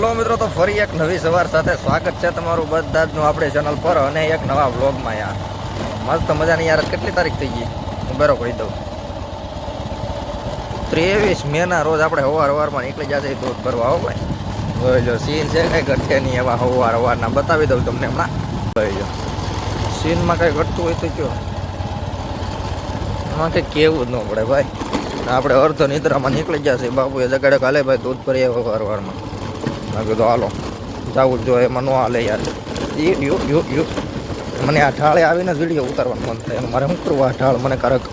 Hello મિત્રો, તો ફરી એક નવી સવાર સાથે સ્વાગત છે તમારું બધા જનું આપણી ચેનલ પર અને એક નવા વ્લોગમાં યાર. મસ્ત મજાની યાર, કેટલી તારીખ થઈ ગઈ? હું બેરો કહી દઉં. ત્રેવીસ મેના રોજ આપણે સવાર સવારમાં નીકળી જશે દૂધ ભરવા, હો ભાઈ. લો સીન છે કંઈ ઘટે નહીં એવા સવાર સવારના બતાવી દઉં તમને હમણાં. લો સીનમાં કંઈ ઘટતું હોય તો કયો? એમાં કંઈ કેવું જ ન પડે ભાઈ. આપણે અર્ધ નિદ્રામાં નીકળી જશે બાપુએ જગાડે કાલે ભાઈ, દૂધ ભરીએ હવાર હવારમાં. વારમાં મેં કીધું હાલો જવું જ એમાં ન હાલે યાર એ યુ યુ યુ મને આ ઢાળે આવીને વીડિયો ઉતારવાનું મન થાય મારે શું કરવું આ ઢાળ મને કારક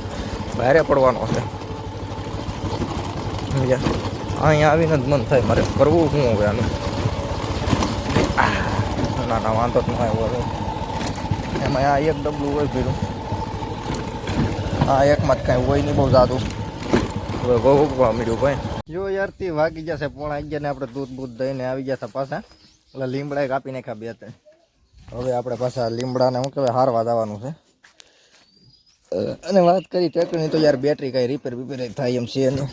બહારે પડવાનો છે અહીંયા આવીને જ મન થાય મારે કરવું શું હવે આનું ના ના વાંધો જ ન આવ્યો હવે એમાં આ એક ડબલું હોય ભીડું આ એકમાં જ કાંઈ હોય નહીં બહુ જાદું હવે બહુ મળ્યું ભાઈ જો યાર, તે વાગી જશે પોણા અગિયાર ને આપણે દૂધ બૂધ દઈને આવી જશે પાછા. એટલે લીમડા કાપી નાખ્યા બે ત્રણ. હવે આપણે પાછા લીમડાને શું કહેવાય, હારવા જવાનું છે. અને વાત કરી ટ્રેક્ટરની તો યાર બેટરી કાંઈ રિપેર બિપેર થાય એમ છે એનું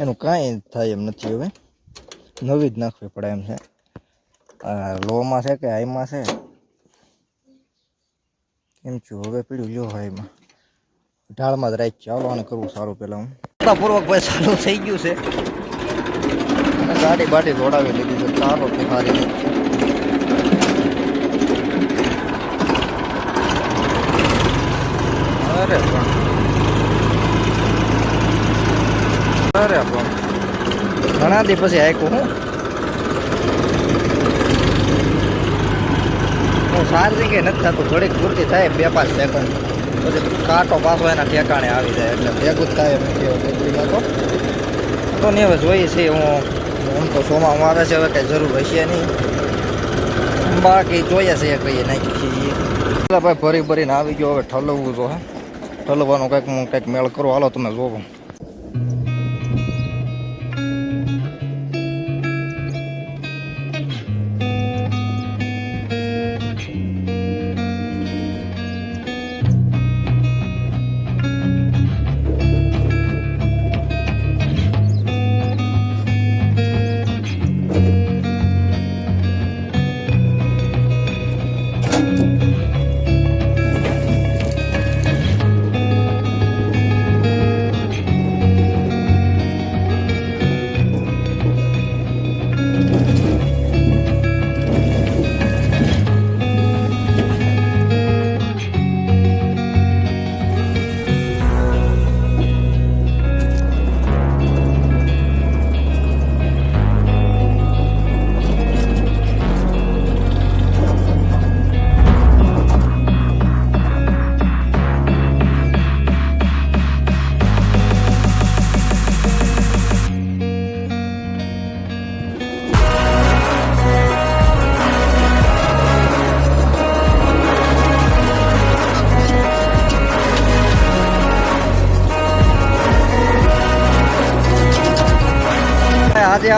એનું કાંઈ થાય એમ નથી હવે. નવી જ નાખવી પડે એમ છે. લોમાં છે કે હાઈમાં છે? કેમ છું. હવે પીડ્યું જો હાઈમાં ઢાળમાં જ રાખી ચાલો અને કરવું સારું પહેલાં હું. પૂર્વક ભાઈ ચાલુ થઈ ગયું છે. ગાડી બાટી દોડાવી લીધી છે, ચાલો સારી અરે પણ. અરે પણ. ઘણા દી પછી આયકું હું. હું સારી એ નથી થતું થોડીક પૂરતી થાય બે પાંચ સેકન્ડ પછી કાંટો પાછો એના ઠેકાણે આવી જાય એટલે ભેગું જ થાય એમ તો નહીં, હવે જોઈએ છીએ હું હું તો સોમાં આવે છે, હવે કંઈ જરૂર હશે નહીં. બાકી જોઈએ છે કહીએ, નાખી છીએ. એટલે ભાઈ ભરી ભરીને આવી ગયો, હવે ઠલવવું તો હા. ઠલવવાનું કંઈક હું કંઈક મેળ કરો. હાલો, તમે જોવો.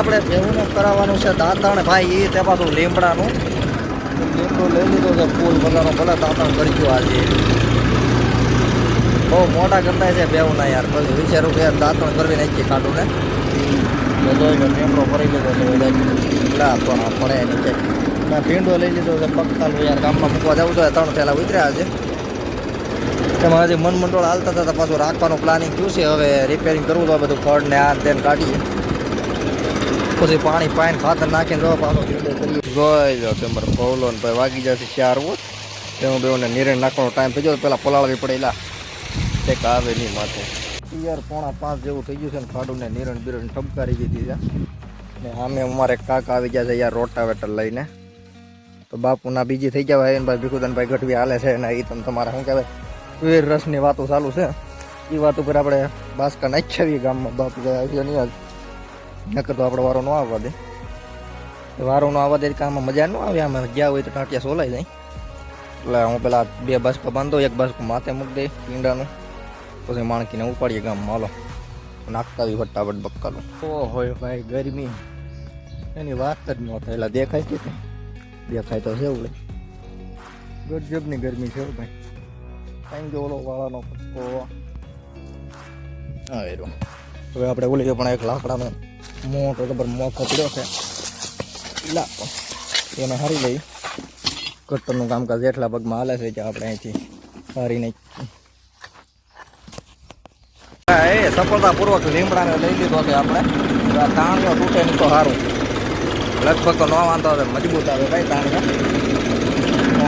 આપણે ભેહુંનું કરાવવાનું છે દાંતણ. ભાઈ એ તે પાછું લીમડાનું. લીમડું લઈ લીધું છે ફૂલ બધાનો ભલે દાંતણ કરી ગયો આજે. બહુ મોટા કરતા છે બેહુના યાર. પછી વીસે રૂપિયા દાંતણ કરવી નાખીએ કાઢું ને બધો લીમડો ભરી લીધો છે બધા. પણ પડે નીચે મેં ભીંડો લઈ લીધો છે પગતાલ યાર. ગામમાં મૂકવા જવું તો ત્રણ થેલા ઉતર્યા છે તેમાં હજી મન મંડળ હાલતા હતા પાછું રાખવાનું પ્લાનિંગ થયું છે. હવે રિપેરિંગ કરવું તો બધું ફળ ને આ તેને કાઢીએ. પછી પાણી પાઈને ખાતર નાખીને જો પાછો જોઈ લો તમારે પવલો ને ભાઈ વાગી જશે ચાર વોટ તેમાં બેઓને નિરણ નાખવાનો ટાઈમ થઈ ગયો પેલા પલાળવી પડેલા એક આવે નહીં માથે. યાર પોણા પાંચ જેવું થઈ ગયું છે ને ખાડું ને નિરણ બિરણ ઠપકારી દીધી છે. ને સામે અમારે કાકા આવી ગયા છે યાર રોટાવેટર લઈને. તો બાપુના બીજી થઈ ગયા ભાઈ ભાઈ ભીખુદનભાઈ ગઢવી હાલે છે ને એ તમે તમારે શું કહેવાય? વીર રસની વાતો ચાલુ છે. એ વાત ઉપર આપણે બાસકા નાખ્યા ગામમાં, બાપુ આવ્યો નહીં આજ નકર તો આપણે વારો ન આવવા દે. વારો ન આવવા દે કે કામમાં મજા ન આવે, આમાં ગયા હોય તો ટાંટિયા સોલાઈ જાય. એટલે હું પેલા બે બાસકા બાંધો, એક બાસકું માથે મૂકી દે પીંડાનું પછી માણકીને ઉપાડીએ ગામમાં, હાલો. નાખતા આવી ફટાફટ બક્કાનું. ઓ હોય ભાઈ, ગરમી. એની વાત જ ન થાય એટલે દેખાય છે કે? દેખાય તો છે એવું ગજબની ગરમી છે ભાઈ. કાંઈ જો ઓલો વાળાનો પક્કો હવે આપણે ઓલી પણ એક લાકડાનો મોટો જબર મોકો પડ્યો છે. લા એને હારી લઈ. કટ્ટરનું કામકાજ એટલા પગમાં હાલે છે કે આપણે અહીંથી હારીને એ, સફળતાપૂર્વક લીમડાને લઈ લીધો છે આપણે. તાણિયો તૂટે નહીં તો સારું લગભગ તો ન વાંધો આવે, મજબૂત આવે ભાઈ તાણિયા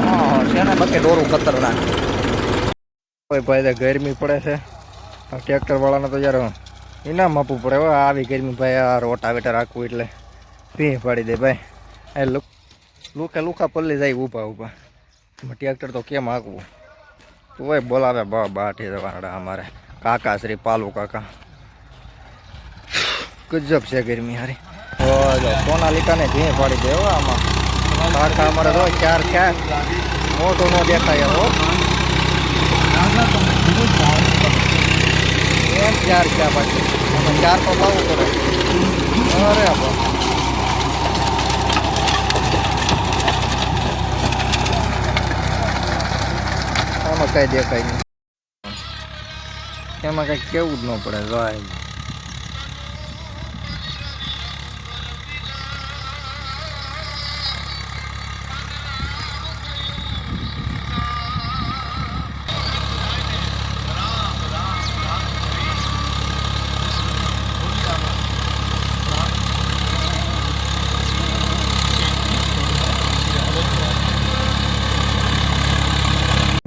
હા છે ને બાકી દોરું ખતરનાક ભાઈ તો ગરમી પડે છે. આ ટ્રેક્ટર વાળાને તો યાર ઇનામ આપવું પડે હો આવી ગરમી ભાઈ, આ રોટાવેટર રાખવું એટલે ભી પાડી દે ભાઈ. એ લુક લુખા પલ્લી જાય ઊભા ઊભા. ટ્રેક્ટર તો કેમ હાંકવું? તો ભાઈ બોલાવે બા, બાઠી વાળા અમારે. કાકા શ્રી પાલુ કાકા. ગજબ છે ગરમી હારી. સોનાલિકાને ભી પાડી દે આમાં. કાકા અમારે તો ચાર ચાર મોટો ન દેખાય હો એમ ચાર ચા પાછી ચાર તો લાવવું પડે અરે આપણે આમાં કઈ દેખાય નહીં. એમાં કઈ કેવું જ ન પડે, ભાઈ.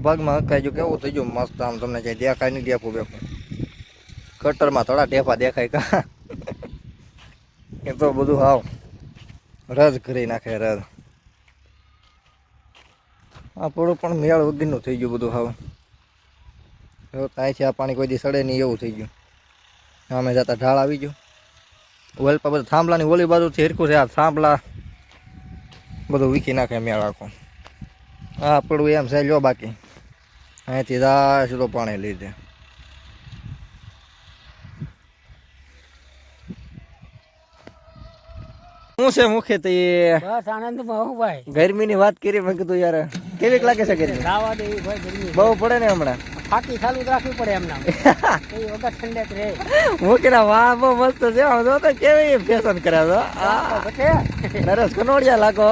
ભાગમાં હકાઈ કેવું થઈ ગયું? મસ્ત આમ તમને કઈ દેખાય નહીં ડેપું બેપું કટરમાં થોડા ટેપા દેખાય કા? એ તો બધું હાવ. રદ કરી નાખે રદ આ પડું પણ મેળ વગરનું થઈ ગયું બધું હાવ. જો થાય છે, આ પાણી કોઈ દી સડે નહીં, એવું થઈ ગયું. અમે જતા ઢાળ આવી ગયું. ઓલપા પર બધું થાંભલાની ઓલી બાજુથી હિરકું છે, આ થાંભલા. બધું વીખી નાખે મેળ આખો આ આપણું એમ છે, લ્યો બાકી. અહીંથી જાય સીધો પાણી લીધે શું છે મુખે તો? એ બસ આનંદમાં હું ભાઈ? ગરમીની વાત કરી મેં કીધું યાર કેવીક લાગે છે ગરમી? લાવા દેવી ભાઈ ગરમી. બહુ પડે ને હમણાં? ફાકી ચાલુ જ રાખવી પડે એમના કઈ વગર ઠંડક રહે. વાહ બહુ મસ્ત છે આમ તો કેવી ફેશન કરે નરેશ કનોડિયા લાગો.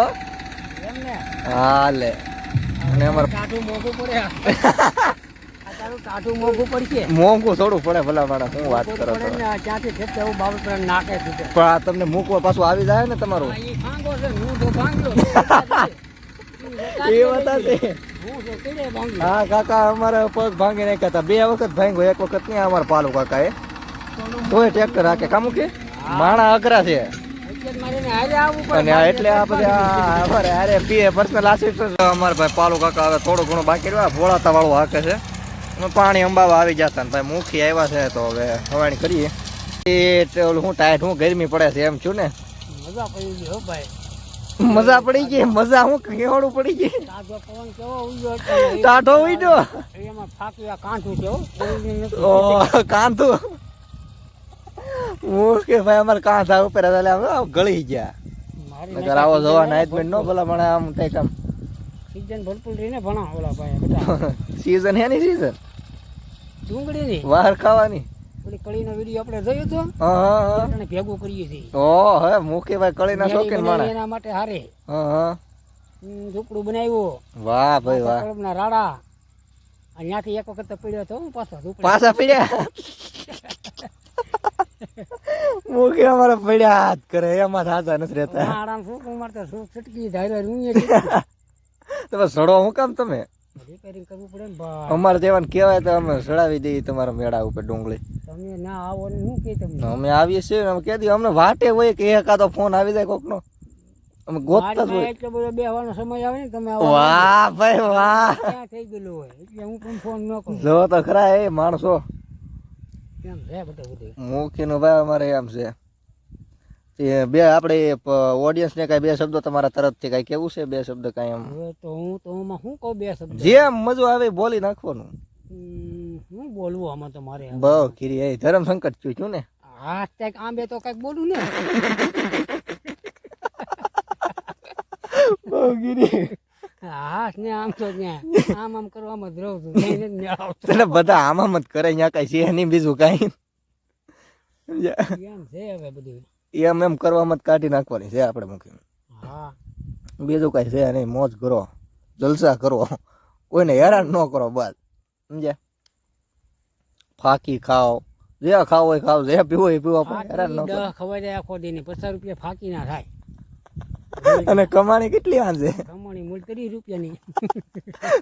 એમને. હાલે. અને અમારે કાઠું મોંઘું પડે મોંઘું પડશે. મોંઘું થોડું પડે ભલા માણસ હું વાત કરો છો ને ક્યાંથી ખેત એવું બાબત નાખે છે પણ આ તમને મૂકવા પાછું આવી જાય ને તમારું? એ ભાંગો છે હા કાકા અમારે પગ ભાંગી નાખ્યા હતા. બે વખત ભાંગ્યો એક વખત નહીં અમારા પાલુ કાકા એ તોય ટ્રેક્ટર રાખે કામું કે માણા અઘરા છે એટલે મારે ને હારે આવવું પડે અને એટલે આ બધા અમારે અરે પીએ પર્સનલ આસિસ્ટન્ટ અમારે ભાઈ પાલુ કાકા હવે થોડું ઘણું બાકી રહ્યું. ભોળાતા વાળું હાકે છે. અમે પાણી અંબાવા આવી જતા ને ભાઈ મુખી આવ્યા છે તો હવે હવાણી કરીએ. એ હું ટાઈટ હું ગરમી પડે છે એમ છું ને. મજા પડી ગઈ હો ભાઈ. મજા પડી ગઈ મજા હું કેવડું પડી ગઈ. તાજો પવન કેવો ઉડ્યો ટાઢો ઉડ્યો એમાં ફાક્યું કાંઠું છે ઓ કાંધું મુકે ભાઈ અમારે કાંધા ઉપર હતા એટલે આમ ગળી ગયા. નકર આવો જવા નાઈટમેન્ટ નો ભલા મને આમ કંઈક આમ. સીઝન ભરપૂર રહીને ભણા ઓલા ભાઈ બધા સીઝન હે ની સીઝન ડુંગળી ની વાર ખાવાની. ઓલી કળીનો વીડિયો આપણે જોયો તો? હા હા ભેગું કરીએ છીએ ઓ હે મુકે ભાઈ કળીના શોખીન બનાવી એના માટે હારે. હા હા. ઝૂપડું બનાવ્યું. વાહ ભાઈ વાહ. કળમના રાડા. અહીંયાથી એક વખત તો પડ્યો હતો હું પાછો પાછા પીડ્યા? મુકે અમારા પડ્યા હાથ કરે એમાં થાતા નથી રહેતા. આરામ શું મારતા શું છટકી ધાર્યો રૂંયે તમે સડો હું કામ તમે? રિપેરિંગ કરવું પડે ને ભાઈ. અમારે જેવાને કહેવાય તો અમે સડાવી દઈએ તમારા મેળા ઉપર ડુંગળી. તમે ના આવો ને હું કે તમને? અમે આવીએ છીએ અમે કહી દઈએ અમને વાટે હોય કે એકાદો ફોન આવી જાય કોકનો. અમે ગોતતા જ એટલો બધો બેહવાનો સમય આવે ને તમે આવો. વાહ ભાઈ વાહ. ક્યાં થઈ ગયેલું હોય? એટલે હું પણ ફોન ન કરું. જો તો ખરા એ માણસો. મુખીનું ભાઈ અમારે એમ છે. તે બે આપણે ઓડિયન્સ ને કઈ બે શબ્દો તમારા તરફથી કઈ કેવું છે? બે શબ્દ કઈ એમ? તો હું તો હું શું કહું બે શબ્દ? જેમ મજો આવે બોલી નાખવાનું. શું બોલવું આમાં તો મારે બહુ કીરી એ ધર્મ સંકટ થયું છું ને. હાથ ત્યાં આંબે તો કંઈક બોલું ને. બહુ ખીરી હાથ ને આમ તો ત્યાં. આમ આમ કરવામાં જ રહું છું. બધા આમાં જ કરે અહીંયા કઈ છે નહીં બીજું કઈ? એમ છે હવે બધું. એમ એમ કરવામાં જ કાઢી નાખવાની છે આપણે મુખી હા. બીજું કાંઈ છે નહીં મોજ કરો જલસા કરો. કોઈને હેરાન ન કરો બસ સમજ્યા? ફાકી ખાઓ. જે ખાવ હોય ખાવ જે પીવો હોય પીવો હેરાન ન કરો. દહ જાય આખો દી પચાસ રૂપિયા ફાકી ના થાય. અને કમાણી કેટલી વાંધે કમાણી મૂળ ત્રીસ રૂપિયાની.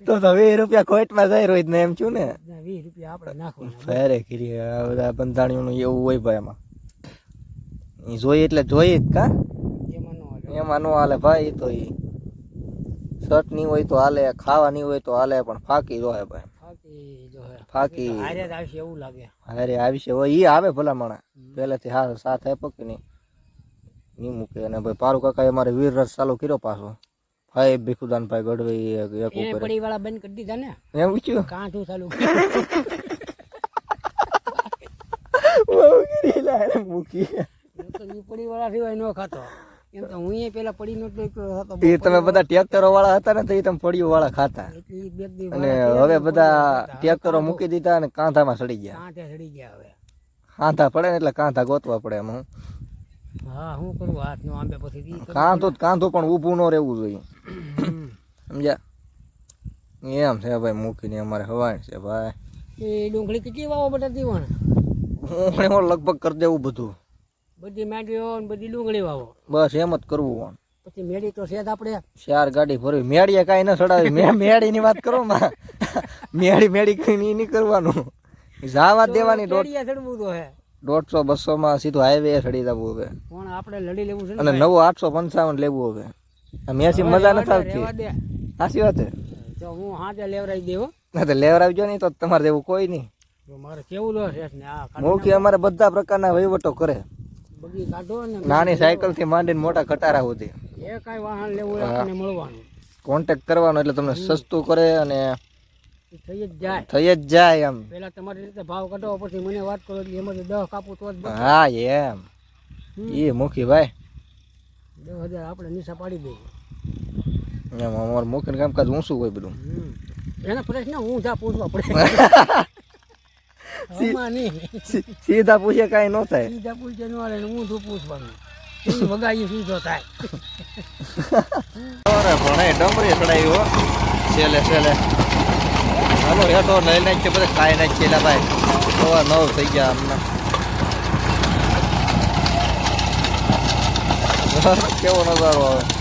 તો તો વીસ રૂપિયા ખોટમાં જાય રોજ ને એમ છું ને. વીસ રૂપિયા આપણે નાખવાના. ફેરે કરી આ બધા બંધાણીઓનું એવું હોય ભાઈ એમાં એ જોઈએ એટલે જોઈએ જ કા? એમાં નો હાલે. એમાં નો હાલે ભાઈ તો એ શર્ટની હોય તો હાલે ખાવાની હોય તો હાલે પણ ફાકી જોહે ભાઈ. ફાકી હારે આવશે એવું લાગે. અરે આવી છે હોય એ આવે ભલા માણા પહેલેથી હા સાથ આપ્યો કે નહીં? નહીં મૂકે અને ભાઈ પારુ કાકાએ અમારે વીર રસ ચાલુ કર્યો પાછો. ભાઈ ભીખુદાન ભાઈ ગઢવી એક ઉપર પડી વાળા બંધ કરી દીધા ને? એમ પૂછ્યું? કાંઠું ચાલુ. મૂકી. પડી વાળા સિવાય ન ખાતો. એમ તો હું પેલા પડી હતો એ તમે બધા ટ્રેક્ટરો વાળા હતા ને તો એ તમે ફળિયું વાળા ખાતા અને હવે બધા ટ્રેક્ટરો મૂકી દીધા અને કાંધામાં સડી ગયા. કાંઠે સડી ગયા હવે. કાંધા પડે ને એટલે કાંધા ગોતવા પડે એમ હું. હા હું કરું? હાથ નો આંબે પછી કાંધો કાંધો પણ ઊભું ન રહેવું જોઈએ. સમજ્યા? એમ છે ભાઈ મૂકીને અમારે હવાય છે ભાઈ. એ ડુંગળી કેટલી વાવો બધા દીવાણ? હું લગભગ કરી દેવું બધું. બધી માંડવીઓ ને બધી ડુંગળી વાવો. બસ એમ જ કરવું પછી મેળી તો છે આપડે. આપણે ચાર ગાડી ભરવી. મેળીએ કાંઈ ન ચડાવી. મેં મેળીની વાત કરો માં. મેળી મેળી કઈ નહીં કરવાનું. જાવા દેવાની દોઢ ચડવું તો હે. દોઢસો બસો માં સીધું હાઈવે ચડી જવું હવે. પણ આપણે લડી લેવું છે અને નવો આઠસો પંચાવન લેવું હવે. આ મેસી મજા નથી આવતી સાચી વાત છે. તો હું હાથે લેવરાવી દેવો ના તો લેવરાવજો નહીં તો તમારે જેવું કોઈ નહીં. મારે કેવું લો છે ને આ કાઢો અમારે બધા પ્રકારના વહીવટો કરે. બગી કાઢો ને નાની સાયકલથી માંડીને મોટા કટારા સુધી. એ કાંઈ વાહન લેવું મળવાનું. કોન્ટેક્ટ કરવાનો એટલે તમને સસ્તું કરે અને થઈ જ જાય. થઈ જ જાય એમ. પેલા તમારી રીતે ભાવ કાઢો પછી મને વાત કરો એટલે એમાંથી દહ કાપું તો જ હા એમ. એ મૂકી ભાઈ. દસ હજાર આપણે નિશા પાડી દઈએ. એમ અમારે મૂકીને કામકાજ ઊંચું હોય બધું. એના પ્રશ્ન હું જા પૂછવા પડે. સીધા પૂછે કાંઈ ન થાય. સીધા પૂછે ન ને હું શું પૂછવાનું. વગાઈ સીધો થાય. અરે એ ડમરી ચડાવી હો. છેલે છેલે હાલો હેઠો લઈ નાખીએ બધા ખાઈ નાખીએ લા ભાઈ. સવા નવ થઈ ગયા અમને કેવો નજારો આવે.